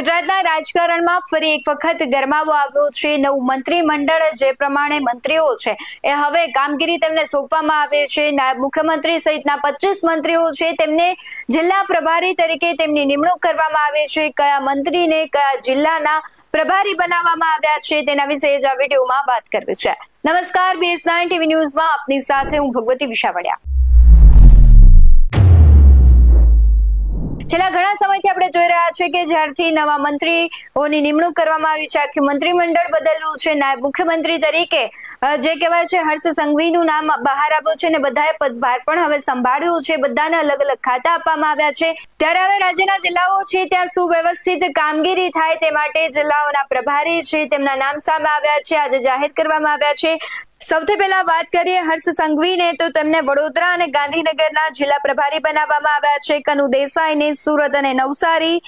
ગુજરાતના રાજકારણમાં ફરી એક વખત ગરમાવો આવ્યો છે. નવું મંત્રીમંડળ જે પ્રમાણે મંત્રીઓ છે, એ હવે કામગીરી તેમને સોંપવામાં આવે છે. નાયબ મુખ્યમંત્રી સહિતના પચીસ મંત્રીઓ છે, તેમને જિલ્લા પ્રભારી તરીકે તેમની નિમણૂક કરવામાં આવે છે. કયા મંત્રીને કયા જિલ્લાના પ્રભારી બનાવવામાં આવ્યા છે, તેના વિશે જ આ વિડીયોમાં વાત કરવી છે. નમસ્કાર બીએસ નાઇન ટીવી ન્યૂઝમાં આપની સાથે હું ભગવતી વિશાવડિયા. છેલ્લા ઘણા સમયથી આપણે જોઈ રહ્યા છે કે જ્યારથી નવા મંત્રીઓની નિમણૂક કરવામાં આવી છે, આખી મંત્રીમંડળ બદલવું છે. નાયબ મુખ્યમંત્રી તરીકે જે કહેવાય છે, હર્ષ સંઘવીનું નામ બહાર આવ્યું છે અને બધાએ પદભાર પણ હવે સંભાળ્યું છે. બધાને અલગ અલગ ખાતા આપવામાં આવ્યા છે. ત્યારે હવે રાજ્યના જિલ્લાઓ છે, ત્યાં સુવ્યવસ્થિત કામગીરી થાય તે માટે જિલ્લાઓના પ્રભારી છે, તેમના નામ સામે આવ્યા છે. આજે જાહેર કરવામાં આવ્યા છે. સૌથી પહેલા વાત કરીએ હર્ષ સંઘવીને, તો તેમને વડોદરા અને ગાંધીનગરના જિલ્લા પ્રભારી બનાવવામાં આવ્યા છે કનુ દેસાઈને, સુરત અને નવસારી.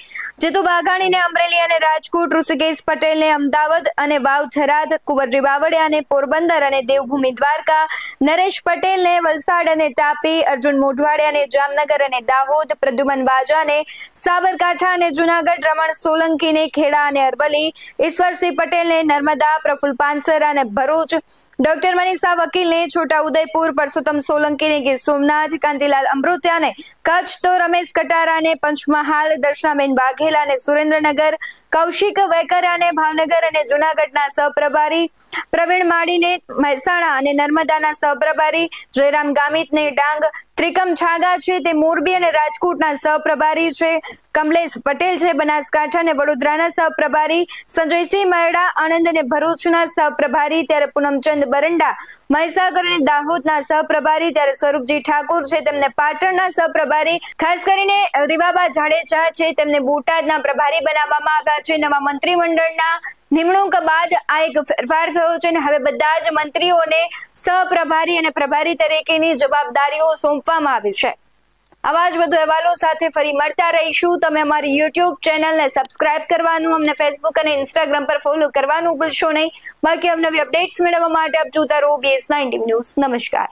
જીતુ વાઘાણીને અમરેલી અને રાજકોટ, ઋષિકેશ પટેલને અમદાવાદ અને વાવ થરાદ, કુંવરજી બાવળિયાને પોરબંદર અને દેવભૂમિ દ્વારકા, નરેશ પટેલને વલસાડ અને તાપી, અર્જુન મોઢવાડિયાને જામનગર અને દાહોદ, પ્રદ્યુમન વાજાને, સાબરકાંઠા અને જુનાગઢ, રમણ સોલંકીને, ખેડા અને અરવલી ઈશ્વરસિંહ પટેલને નર્મદા પ્રફુલ પાનસરા અને ભરૂચ, ડોક્ટર મનીષા વકીલને છોટા ઉદયપુર પરસોત્તમ સોલંકીને ગીર સોમનાથ, કાંતિલાલ અમૃત્યાને કચ્છ તો રમેશ કટારાને પંચમહાલ, દર્શનાબેન વાઘેલાને સુરેન્દ્રનગર, કૌશિક વેકરાને ભાવનગર અને જુનાગઢના સહપ્રભારી પ્રવીણ માળીને મહેસાણા અને નર્મદાના સહપ્રભારી જયરામ ગામિતને ડાંગ ત્રિકમ છાગા છે, તે મોરબી અને રાજકોટના સહપ્રભારી છે. કમલેશ પટેલ છે, બનાસકાંઠા અને વડોદરાના સહપ્રભારી. સંજયસિંહ મરડા આણંદ અને ભરૂચના સહપ્રભારી. ત્યારે પૂનમચંદ બરંડા, મહીસાગર અને દાહોદના સહપ્રભારી. ત્યારે સ્વરૂપજી ઠાકોર છે, તેમને પાટણના સહપ્રભારી. ખાસ કરીને રીવાબા જાડેજા છે, તેમને બોટાદના પ્રભારી બનાવવામાં આવ્યા છે. નવા મંત્રીમંડળના નિમણૂક બાદ આ એક ફેરફાર થયો છે અને હવે બધા જ મંત્રીઓને સહપ્રભારી અને પ્રભારી તરીકેની જવાબદારીઓ સોંપવામાં આવી છે. આવા જ વધુ અહેવાલો સાથે ફરી મળતા રહીશું. તમે અમારી યુટ્યુબ ચેનલને સબસ્ક્રાઇબ કરવાનું, અમને ફેસબુક અને ઇન્સ્ટાગ્રામ પર ફોલો કરવાનું ભૂલશો નહીં. બાકી અમને અપડેટ્સ મેળવવા માટે આપ જોતા રહો બીએસ નાઇન્ટી ન્યૂઝ નમસ્કાર.